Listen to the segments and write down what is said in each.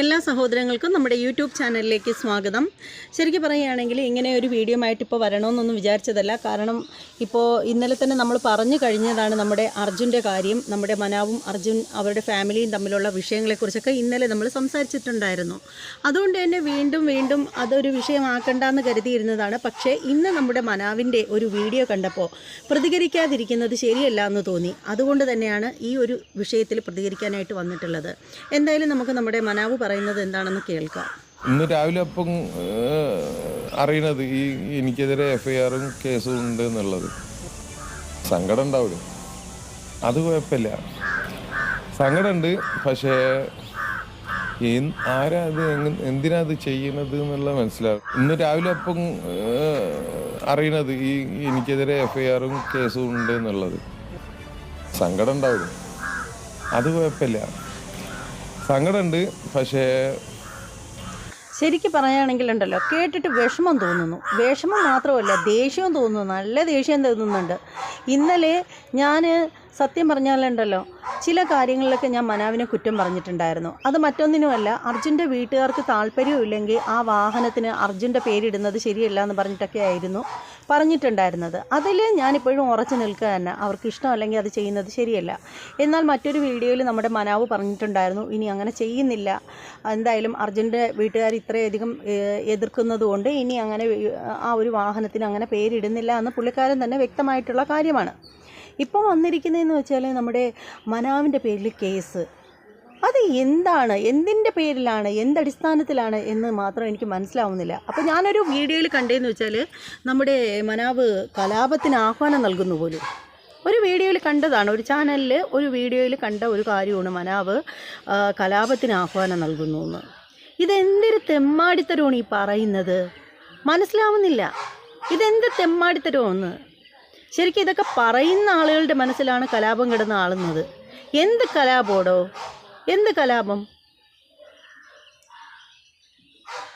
എല്ലാ സഹോദരങ്ങൾക്കും നമ്മുടെ യൂട്യൂബ് ചാനലിലേക്ക് സ്വാഗതം. ശരിക്കും പറയുകയാണെങ്കിൽ ഇങ്ങനെ ഒരു വീഡിയോ ആയിട്ട് ഇപ്പോൾ വരണമെന്നൊന്നും വിചാരിച്ചതല്ല. കാരണം ഇപ്പോൾ ഇന്നലെ തന്നെ നമ്മൾ പറഞ്ഞു കഴിഞ്ഞതാണ് നമ്മുടെ അർജുന്റെ കാര്യം നമ്മുടെ മനാവും അർജുൻ അവരുടെ ഫാമിലിയും തമ്മിലുള്ള വിഷയങ്ങളെക്കുറിച്ചൊക്കെ ഇന്നലെ നമ്മൾ സംസാരിച്ചിട്ടുണ്ടായിരുന്നു. അതുകൊണ്ട് തന്നെ വീണ്ടും വീണ്ടും അതൊരു വിഷയമാക്കണ്ടെന്ന് കരുതിയിരുന്നതാണ്. പക്ഷേ ഇന്ന് നമ്മുടെ മനാവിന്റെ ഒരു വീഡിയോ കണ്ടപ്പോൾ പ്രതികരിക്കാതിരിക്കുന്നത് ശരിയല്ല എന്ന് തോന്നി. അതുകൊണ്ട് തന്നെയാണ് ഈ ഒരു വിഷയത്തിൽ പ്രതികരിക്കാനായിട്ട് വന്നിട്ടുള്ളത്. എന്തായാലും നമുക്ക് നമ്മുടെ മനാവ് പറയുന്നത് എന്താണെന്ന് കേൾക്കാം. ഇന്ന് രാവിലെ അപ്പം അറിയണത് ഈ എനിക്കെതിരെ എഫ്ഐആറും കേസും ഉണ്ട് എന്നുള്ളത് സങ്കടം ഉണ്ടാവില്ല അത് കുഴപ്പമില്ല. സങ്കടമുണ്ട് പക്ഷേ ആരാ അത് എന്തിനാ അത് ചെയ്യണത് എന്നുള്ള മനസ്സിലാവും ഇന്ന് രാവിലെ അപ്പം അറിയണത് ഈ എനിക്കെതിരെ എഫ്ഐആറും കേസും ഉണ്ട് എന്നുള്ളത്. സങ്കടം ഉണ്ടാവില്ല അത് കുഴപ്പമില്ല. സങ്കടമുണ്ട് പക്ഷേ ശരിക്ക് ശരിക്കും പറയുകയാണെങ്കിലുണ്ടല്ലോ കേട്ടിട്ട് വിഷമം തോന്നുന്നു. വിഷമം മാത്രമല്ല ദേഷ്യവും തോന്നുന്നു. നല്ല ദേഷ്യം തോന്നുന്നുണ്ട്. ഇന്നലെ ഞാൻ സത്യം പറഞ്ഞാലുണ്ടല്ലോ ചില കാര്യങ്ങളിലൊക്കെ ഞാൻ മനാവിനെ കുറ്റം പറഞ്ഞിട്ടുണ്ടായിരുന്നു. അത് മറ്റൊന്നിനുമല്ല അർജുന്റെ വീട്ടുകാർക്ക് താല്പര്യമില്ലെങ്കിൽ ആ വാഹനത്തിന് അർജുന്റെ പേരിടുന്നത് ശരിയല്ല എന്ന് പറഞ്ഞിട്ടൊക്കെ ആയിരുന്നു. പറഞ്ഞിട്ടുണ്ടായിരുന്നത്. അതിൽ ഞാനിപ്പോഴും ഉറച്ചു നിൽക്കുക തന്നെ. അവർക്ക് ഇഷ്ടമല്ലെങ്കിൽ അത് ചെയ്യുന്നത് ശരിയല്ല. എന്നാൽ മറ്റൊരു വീഡിയോയിൽ നമ്മുടെ മനാവ് പറഞ്ഞിട്ടുണ്ടായിരുന്നു ഇനി അങ്ങനെ ചെയ്യുന്നില്ല. എന്തായാലും അർജുന്റെ വീട്ടുകാർ ഇത്രയധികം എതിർക്കുന്നതുകൊണ്ട് ഇനി അങ്ങനെ ആ ഒരു വാഹനത്തിന് അങ്ങനെ പേരിടുന്നില്ല എന്ന് പുള്ളിക്കാരൻ തന്നെ വ്യക്തമായിട്ടുള്ള കാര്യമാണ്. ഇപ്പം വന്നിരിക്കുന്നതെന്ന് വെച്ചാൽ നമ്മുടെ മനാവിന്റെ പേരിൽ കേസ് അത് എന്താണ്? എന്തിന്റെ പേരിലാണ്? എന്തടിസ്ഥാനത്തിലാണ് എന്ന് മാത്രം എനിക്ക് മനസ്സിലാവുന്നില്ല. അപ്പോൾ ഞാനൊരു വീഡിയോയിൽ കണ്ടതെന്ന് വെച്ചാൽ നമ്മുടെ മനാവ് കലാപത്തിന് ആഹ്വാനം നൽകുന്നു പോലും. ഒരു വീഡിയോയിൽ കണ്ടതാണ്. ഒരു ചാനലിൽ ഒരു വീഡിയോയിൽ കണ്ട ഒരു കാര്യമാണ് മനാവ് കലാപത്തിന് ആഹ്വാനം നൽകുന്നു എന്ന്. ഇതെന്തൊരു തെമ്മാടിത്തരമാണ് ഈ പറയുന്നത്? മനസ്സിലാവുന്നില്ല. ഇതെന്ത് തെമ്മാടിത്തരമെന്ന് ശരിക്കും ഇതൊക്കെ പറയുന്ന ആളുകളുടെ മനസ്സിലാണ് കലാപം കിടന്ന് ആളുന്നത്. എന്ത് കലാപോടോ എന്ത് കലാപം?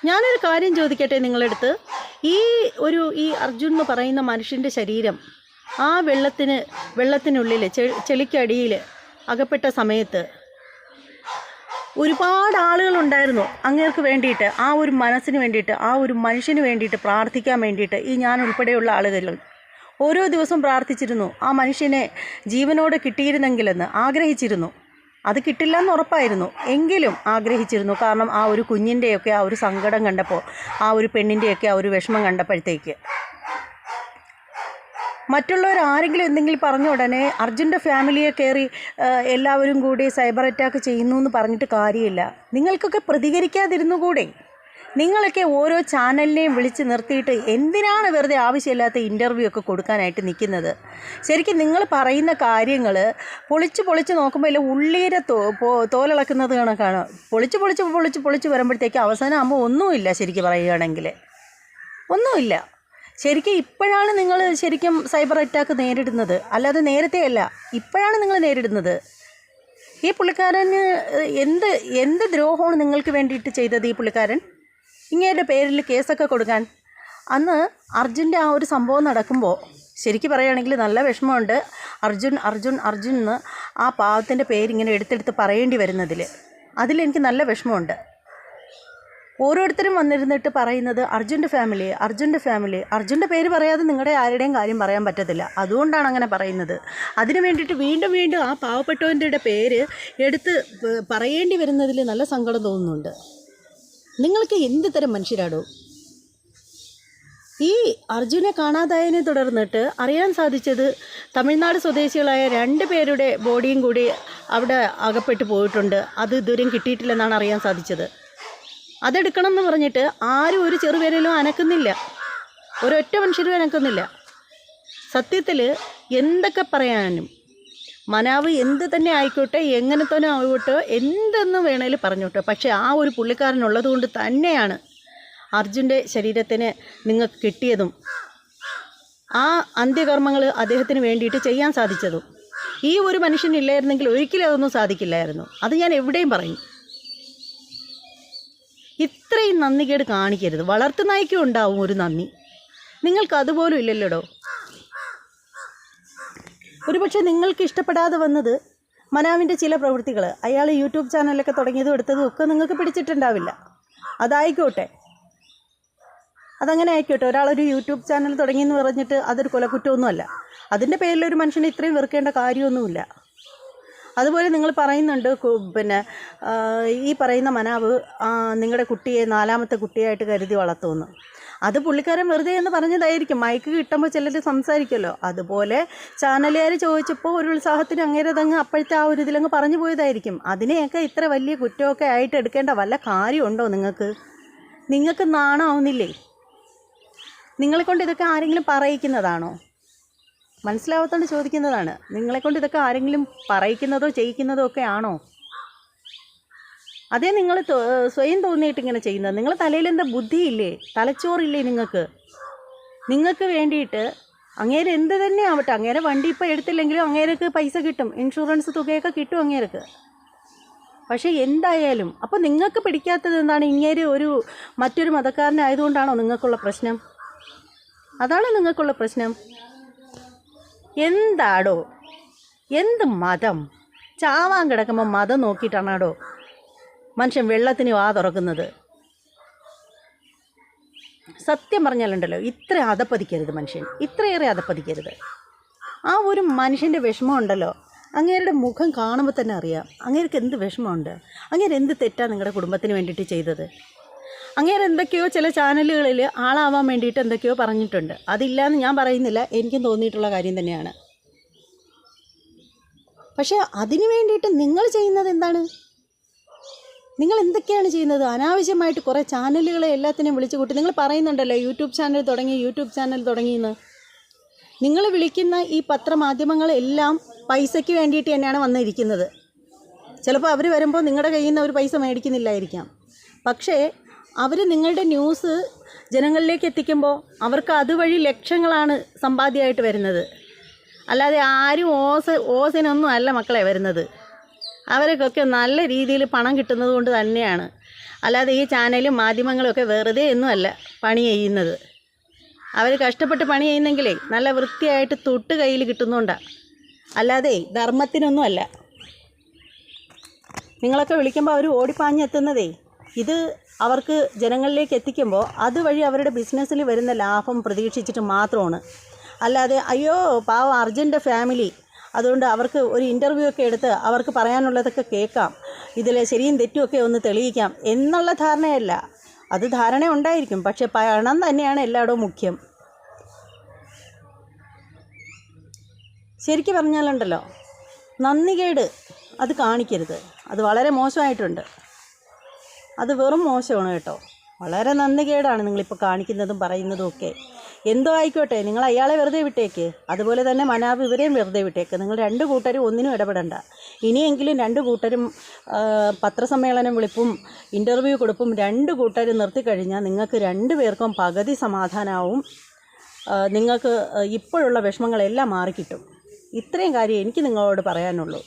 ഞാനൊരു കാര്യം ചോദിക്കട്ടെ നിങ്ങളടുത്ത്? ഈ ഒരു ഈ അർജുൻ എന്ന് പറയുന്ന മനുഷ്യന്റെ ശരീരം ആ വെള്ളത്തിന് വെള്ളത്തിനുള്ളിൽ ചെളിക്കടിയിൽ അകപ്പെട്ട സമയത്ത് ഒരുപാട് ആളുകളുണ്ടായിരുന്നു അങ്ങേർക്ക് വേണ്ടിയിട്ട് ആ ഒരു മനസ്സിന് വേണ്ടിയിട്ട് ആ ഒരു മനുഷ്യന് വേണ്ടിയിട്ട് പ്രാർത്ഥിക്കാൻ വേണ്ടിയിട്ട് ഈ ഞാൻ ഉൾപ്പെടെയുള്ള ആളുകൾ. ഓരോ ദിവസവും പ്രാർത്ഥിച്ചിരുന്നു. ആ മനുഷ്യനെ ജീവനോട് കിട്ടിയിരുന്നെങ്കിലെന്ന് ആഗ്രഹിച്ചിരുന്നു. അത് കിട്ടില്ല എന്ന് ഉറപ്പായിരുന്നു. എങ്കിലും ആഗ്രഹിച്ചിരുന്നു. കാരണം ആ ഒരു കുഞ്ഞിന്റെയൊക്കെ ആ ഒരു സങ്കടം കണ്ടപ്പോൾ ആ ഒരു പെണ്ണിന്റെയൊക്കെ ആ ഒരു വിഷമം കണ്ടപ്പോഴത്തേക്ക്. മറ്റുള്ളവർ ആരെങ്കിലും എന്തെങ്കിലും പറഞ്ഞ ഉടനെ അർജുന്റെ ഫാമിലിയെ കയറി എല്ലാവരും കൂടി സൈബർ അറ്റാക്ക് ചെയ്യുന്നു എന്ന് പറഞ്ഞിട്ട് കാര്യമില്ല. നിങ്ങൾക്കൊക്കെ പ്രതികരിക്കാതിരുന്നു കൂടെ നിങ്ങളൊക്കെ ഓരോ ചാനലിനെയും വിളിച്ച് നിർത്തിയിട്ട് എന്തിനാണ് വെറുതെ ആവശ്യമില്ലാത്ത ഇന്റർവ്യൂ ഒക്കെ കൊടുക്കാനായിട്ട് നിൽക്കുന്നത്? ശരിക്കും നിങ്ങൾ പറയുന്ന കാര്യങ്ങൾ പൊളിച്ച് പൊളിച്ച് നോക്കുമ്പോൾ ഇല്ല ഉള്ളീരെ തോ തോലിളക്കുന്നത് കണക്കാണ്. പൊളിച്ച് പൊളിച്ച് പൊളിച്ച് പൊളിച്ച് വരുമ്പോഴത്തേക്ക് അവസാനം ആകുമ്പോൾ ഒന്നുമില്ല ശരിക്കും പറയുകയാണെങ്കിൽ ഒന്നുമില്ല. ശരിക്കും ഇപ്പോഴാണ് നിങ്ങൾ ശരിക്കും സൈബർ അറ്റാക്ക് നേരിടുന്നത്. അല്ലാതെ നേരത്തെയല്ല ഇപ്പോഴാണ് നിങ്ങൾ നേരിടുന്നത്. ഈ പുള്ളിക്കാരന് എന്ത് എന്ത് ദ്രോഹമാണ് നിങ്ങൾക്ക് വേണ്ടിയിട്ട് ചെയ്തത് ഈ പുള്ളിക്കാരൻ? ഇങ്ങയുടെ പേരിൽ കേസൊക്കെ കൊടുക്കാൻ. അന്ന് അർജുന്റെ ആ ഒരു സംഭവം നടക്കുമ്പോൾ ശരിക്കും പറയുകയാണെങ്കിൽ നല്ല വിഷമമുണ്ട്. അർജുൻ അർജുൻ അർജുൻ എന്ന് ആ പാവത്തിന്റെ പേരിങ്ങനെ എടുത്തെടുത്ത് പറയേണ്ടി വരുന്നതിൽ. അതിലെനിക്ക് നല്ല വിഷമമുണ്ട്. ഓരോരുത്തരും വന്നിരുന്നിട്ട് പറയുന്നത് അർജുന്റെ ഫാമിലി അർജുന്റെ ഫാമിലി. അർജുന്റെ പേര് പറയാതെ നിങ്ങളുടെ ആരുടെയും കാര്യം പറയാൻ പറ്റത്തില്ല. അതുകൊണ്ടാണ് അങ്ങനെ പറയുന്നത്. അതിനു വേണ്ടിയിട്ട് വീണ്ടും വീണ്ടും ആ പാവപ്പെട്ടവന്റെ പേര് എടുത്ത് പറയേണ്ടി വരുന്നതിൽ നല്ല സങ്കടം തോന്നുന്നുണ്ട്. നിങ്ങൾക്ക് എന്ത് തരം മനുഷ്യരാടോ? ഈ അർജുനെ കാണാതായതിനെ തുടർന്നിട്ട് അറിയാൻ സാധിച്ചത് തമിഴ്നാട് സ്വദേശികളായ രണ്ട് പേരുടെ ബോഡിയും കൂടി അവിടെ അകപ്പെട്ടു പോയിട്ടുണ്ട്. അത് ഇതുവരെയും കിട്ടിയിട്ടില്ലെന്നാണ് അറിയാൻ സാധിച്ചത്. അതെടുക്കണം എന്ന് പറഞ്ഞിട്ട് ആരും ഒരു ചെറുപേരിലും അനക്കുന്നില്ല. ഒരൊറ്റ മനുഷ്യരും അനക്കുന്നില്ല. സത്യത്തിൽ എന്തൊക്കെ പറയാനും മനാവ് എന്ത് തന്നെ ആയിക്കോട്ടെ എങ്ങനെ തന്നെ ആയിക്കോട്ടെ എന്തെന്ന് വേണേലും പറഞ്ഞോട്ടെ. പക്ഷേ ആ ഒരു പുള്ളിക്കാരനുള്ളത് കൊണ്ട് തന്നെയാണ് അർജുന്റെ ശരീരത്തിന് നിങ്ങൾക്ക് കിട്ടിയതും ആ അന്ത്യകർമ്മങ്ങൾ അദ്ദേഹത്തിന് വേണ്ടിയിട്ട് ചെയ്യാൻ സാധിച്ചതും. ഈ ഒരു മനുഷ്യനില്ലായിരുന്നെങ്കിൽ ഒരിക്കലും അതൊന്നും സാധിക്കില്ലായിരുന്നു. അത് ഞാൻ എവിടെയും പറയും. ഇത്രയും നന്ദികേട് കാണിക്കരുത്. വളർത്തു നായ്ക്കും ഉണ്ടാവും ഒരു നന്ദി. നിങ്ങൾക്ക് അതുപോലും ഇല്ലല്ലോടോ? ഒരുപക്ഷെ നിങ്ങൾക്ക് ഇഷ്ടപ്പെടാതെ വന്നത് മനാവിന്റെ ചില പ്രവൃത്തികൾ. അയാൾ യൂട്യൂബ് ചാനലൊക്കെ തുടങ്ങിയതും എടുത്തതും ഒക്കെ നിങ്ങൾക്ക് പിടിച്ചിട്ടുണ്ടാവില്ല. അതായിക്കോട്ടെ. അതങ്ങനെ ആയിക്കോട്ടെ. ഒരാളൊരു യൂട്യൂബ് ചാനൽ തുടങ്ങിയെന്ന് പറഞ്ഞിട്ട് അതൊരു കൊലക്കുറ്റമൊന്നുമല്ല. അതിന്റെ പേരിൽ ഒരു മനുഷ്യനെ ഇത്രയും വെറുക്കേണ്ട കാര്യമൊന്നുമില്ല. അതുപോലെ നിങ്ങൾ പറയുന്നുണ്ട് പിന്നെ ഈ പറയുന്ന മനാവ് നിങ്ങളുടെ കുട്ടിയെ നാലാമത്തെ കുട്ടിയായിട്ട് കരുതി വളർത്തുമെന്ന്. അത് പുള്ളിക്കാരൻ വെറുതെ എന്ന് പറഞ്ഞതായിരിക്കും. മൈക്ക് കിട്ടുമ്പോൾ ചിലർ സംസാരിക്കുമല്ലോ. അതുപോലെ ചാനലുകാർ ചോദിച്ചപ്പോൾ ഒരു ഉത്സാഹത്തിന് അങ്ങേരതങ്ങ് അപ്പോഴത്തെ ആ ഒരു ഇതിലങ്ങ് പറഞ്ഞു പോയതായിരിക്കും. അതിനെയൊക്കെ ഇത്ര വലിയ കുറ്റമൊക്കെ ആയിട്ട് എടുക്കേണ്ട വല്ല കാര്യമുണ്ടോ നിങ്ങൾക്ക്? നിങ്ങൾക്ക് നാണമാവുന്നില്ലേ നിങ്ങളെ കൊണ്ട് ഇതൊക്കെ ആരെങ്കിലും പറയിക്കുന്നതാണോ? മനസ്സിലാവാത്തോണ്ട് ചോദിക്കുന്നതാണ്. നിങ്ങളെ കൊണ്ട് ഇതൊക്കെ ആരെങ്കിലും പറയിക്കുന്നതോ ചെയ്യിക്കുന്നതോ ഒക്കെ ആണോ? അതേ നിങ്ങൾ സ്വയം തോന്നിയിട്ട് ഇങ്ങനെ ചെയ്യുന്നത്. നിങ്ങൾ തലയിൽ എന്താ ബുദ്ധിയില്ലേ? തലച്ചോറില്ലേ നിങ്ങൾക്ക്? നിങ്ങൾക്ക് വേണ്ടിയിട്ട് അങ്ങേര് എന്ത് തന്നെ ആവട്ടെ അങ്ങേരെ വണ്ടി ഇപ്പോൾ എടുത്തില്ലെങ്കിലും അങ്ങേരക്ക് പൈസ കിട്ടും. ഇൻഷുറൻസ് തുകയൊക്കെ കിട്ടും അങ്ങേരക്ക് പക്ഷേ എന്തായാലും അപ്പോൾ നിങ്ങൾക്ക് പിടിക്കാത്തത് എന്താണ്? ഇങ്ങേര് ഒരു മറ്റൊരു മതക്കാരനായതുകൊണ്ടാണോ നിങ്ങൾക്കുള്ള പ്രശ്നം? അതാണ് നിങ്ങൾക്കുള്ള പ്രശ്നം. എന്താടോ? എന്ത് മതം? ചാവാൻ കിടക്കുമ്പോൾ മതം നോക്കിയിട്ടാണാടോ? മനുഷ്യൻ വെള്ളത്തിന് വാ തുറക്കുന്നത്. സത്യം പറഞ്ഞാലുണ്ടല്ലോ ഇത്ര അതപ്പതിക്കരുത് മനുഷ്യൻ. ഇത്രയേറെ അതപ്പതിക്കരുത് ആ ഒരു മനുഷ്യന്റെ വിഷമം ഉണ്ടല്ലോ അങ്ങേരുടെ മുഖം കാണുമ്പോൾ തന്നെ അറിയാം അങ്ങേർക്ക് എന്ത് വിഷമമുണ്ട്? അങ്ങേര് എന്ത് തെറ്റാണ് നിങ്ങളുടെ കുടുംബത്തിന് വേണ്ടിയിട്ട് ചെയ്തത്? അങ്ങേര് എന്തൊക്കെയോ ചില ചാനലുകളിൽ ആളാവാൻ വേണ്ടിയിട്ട് എന്തൊക്കെയോ പറഞ്ഞിട്ടുണ്ട്. അതില്ലയെന്ന് ഞാൻ പറയുന്നില്ല എനിക്കും തോന്നിയിട്ടുള്ള കാര്യം തന്നെയാണ്. പക്ഷേ അതിനു വേണ്ടിയിട്ട് നിങ്ങൾ ചെയ്യുന്നത് എന്താണ്? നിങ്ങൾ എന്തൊക്കെയാണ് ചെയ്യുന്നത്? അനാവശ്യമായിട്ട് കുറേ ചാനലുകളെ എല്ലാത്തിനെയും വിളിച്ചു കൂട്ടി. നിങ്ങൾ പറയുന്നുണ്ടല്ലോ യൂട്യൂബ് ചാനൽ തുടങ്ങി യൂട്യൂബ് ചാനൽ തുടങ്ങിയെന്ന്. നിങ്ങൾ വിളിക്കുന്ന ഈ പത്രമാധ്യമങ്ങളെല്ലാം പൈസയ്ക്ക് വേണ്ടിയിട്ട് തന്നെയാണ് വന്നിരിക്കുന്നത്. ചിലപ്പോൾ അവർ വരുമ്പോൾ നിങ്ങളുടെ കയ്യിൽ നിന്ന് അവർ പൈസ മേടിക്കുന്നില്ലായിരിക്കാം. പക്ഷേ അവർ നിങ്ങളുടെ ന്യൂസ് ജനങ്ങളിലേക്ക് എത്തിക്കുമ്പോൾ അവർക്ക് അതുവഴി ലക്ഷങ്ങളാണ് സമ്പാദ്യമായിട്ട് വരുന്നത്. അല്ലാതെ ആരും ഓസ ഓസിനൊന്നും അല്ല മക്കളെ വരുന്നത്. അവർക്കൊക്കെ നല്ല രീതിയിൽ പണം കിട്ടുന്നത് കൊണ്ട് തന്നെയാണ്. അല്ലാതെ ഈ ചാനലും മാധ്യമങ്ങളൊക്കെ വെറുതെ ഒന്നുമല്ല പണി ചെയ്യുന്നത്. അവർ കഷ്ടപ്പെട്ട് പണി ചെയ്യുന്നെങ്കിലേ നല്ല വൃത്തിയായിട്ട് തൊട്ട് കയ്യിൽ കിട്ടുന്നുണ്ടാണ് അല്ലാതെ ധർമ്മത്തിനൊന്നുമല്ല നിങ്ങളൊക്കെ വിളിക്കുമ്പോൾ അവർ ഓടിപ്പാഞ്ഞെത്തുന്നതേ ഇത് അവർക്ക് ജനങ്ങളിലേക്ക് എത്തിക്കുമ്പോൾ അതുവഴി അവരുടെ ബിസിനസ്സിൽ വരുന്ന ലാഭം പ്രതീക്ഷിച്ചിട്ട് മാത്രമാണ്. അല്ലാതെ അയ്യോ പാവം അർജന്റെ ഫാമിലി അതുകൊണ്ട് അവർക്ക് ഒരു ഇന്റർവ്യൂ ഒക്കെ എടുത്ത് അവർക്ക് പറയാനുള്ളതൊക്കെ കേൾക്കാം. ഇതിൽ ശരിയും തെറ്റുമൊക്കെ ഒന്ന് തെളിയിക്കാം എന്നുള്ള ധാരണയല്ല. അത് ധാരണ ഉണ്ടായിരിക്കും. പക്ഷെ പണം തന്നെയാണ് എല്ലായിടവും മുഖ്യം. ശരിക്കും പറഞ്ഞാലുണ്ടല്ലോ നന്ദികേട് അത് കാണിക്കരുത്. അത് വളരെ മോശമായിട്ടുണ്ട്. അത് വെറും മോശമാണ് കേട്ടോ. വളരെ നന്ദികേടാണ് നിങ്ങളിപ്പോൾ കാണിക്കുന്നതും പറയുന്നതും ഒക്കെ. എന്തോ ആയിക്കോട്ടെ നിങ്ങൾ അയാളെ വെറുതെ വിട്ടേക്ക്. അതുപോലെ തന്നെ മനാബ് ഇവരെയും വെറുതെ വിട്ടേക്ക്. നിങ്ങൾ രണ്ട് കൂട്ടരും ഒന്നിനും ഇടപെടണ്ട. ഇനിയെങ്കിലും രണ്ട് കൂട്ടരും പത്രസമ്മേളനം വിളിപ്പും ഇന്റർവ്യൂ കൊടുപ്പും രണ്ട് കൂട്ടരും നിർത്തിക്കഴിഞ്ഞാൽ നിങ്ങൾക്ക് രണ്ട് പേർക്കും പകുതി സമാധാനമാവും നിങ്ങൾക്ക് ഇപ്പോഴുള്ള വിഷമങ്ങളെല്ലാം മാറിക്കിട്ടും. ഇത്രയും കാര്യം എനിക്ക് നിങ്ങളോട് പറയാനുള്ളൂ.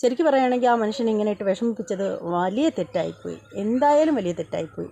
ശരിക്കും പറയുകയാണെങ്കിൽ ആ മനുഷ്യനെ ഇങ്ങനെ ഇട്ട് വിഷമിപ്പിച്ചത് വലിയ തെറ്റായിപ്പോയി. എന്തായാലും വലിയ തെറ്റായിപ്പോയി.